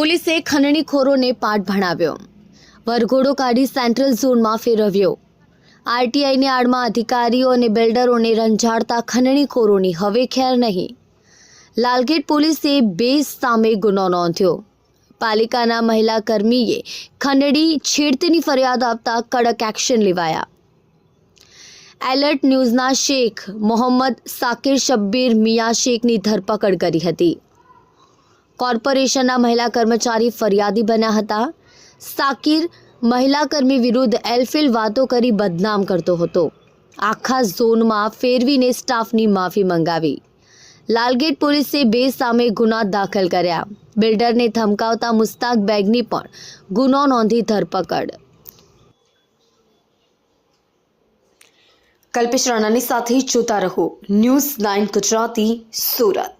પોલીસે ખંડણીખોરોને પાઠ ભણાવ્યો. વરઘોડો કાઢી સેન્ટ્રલ ઝોનમાં ફેરવ્યો. આરટીઆઈની આડમાં અધિકારીઓ અને બિલ્ડરોને રંજાડતા ખંડણીખોરોની હવે ખેર નહીં. લાલગેટ પોલીસે બે સામે ગુનો નોંધ્યો. પાલિકાના મહિલા કર્મીએ ખંડણી છેડતીની ફરિયાદ આપતા કડક એક્શન લેવાયા. એલર્ટ ન્યૂઝના શેખ મોહમ્મદ સાકિર શબ્બીર મિયા શેખની ધરપકડ કરી હતી. કોર્પોરેશનના મહિલા કર્મચારી ફરિયાદી બન્યા હતા. સાકિર મહિલા કર્મી વિરુદ્ધ એલફિલ વાતો કરી બદનામ કરતો હતો. આખા ઝોનમાં ફેરવીને સ્ટાફની માફી મંગાવી. લાલગેટ પોલીસે બે સામે ગુના દાખલ કર્યા. બિલ્ડરને ધમકાવતા મુસ્તાક બેગની પણ ગુનો નોંધી ધરપકડ. કલ્પેશ રાણાની સાથે જોતા રહો. News nine Gujarati, Surat.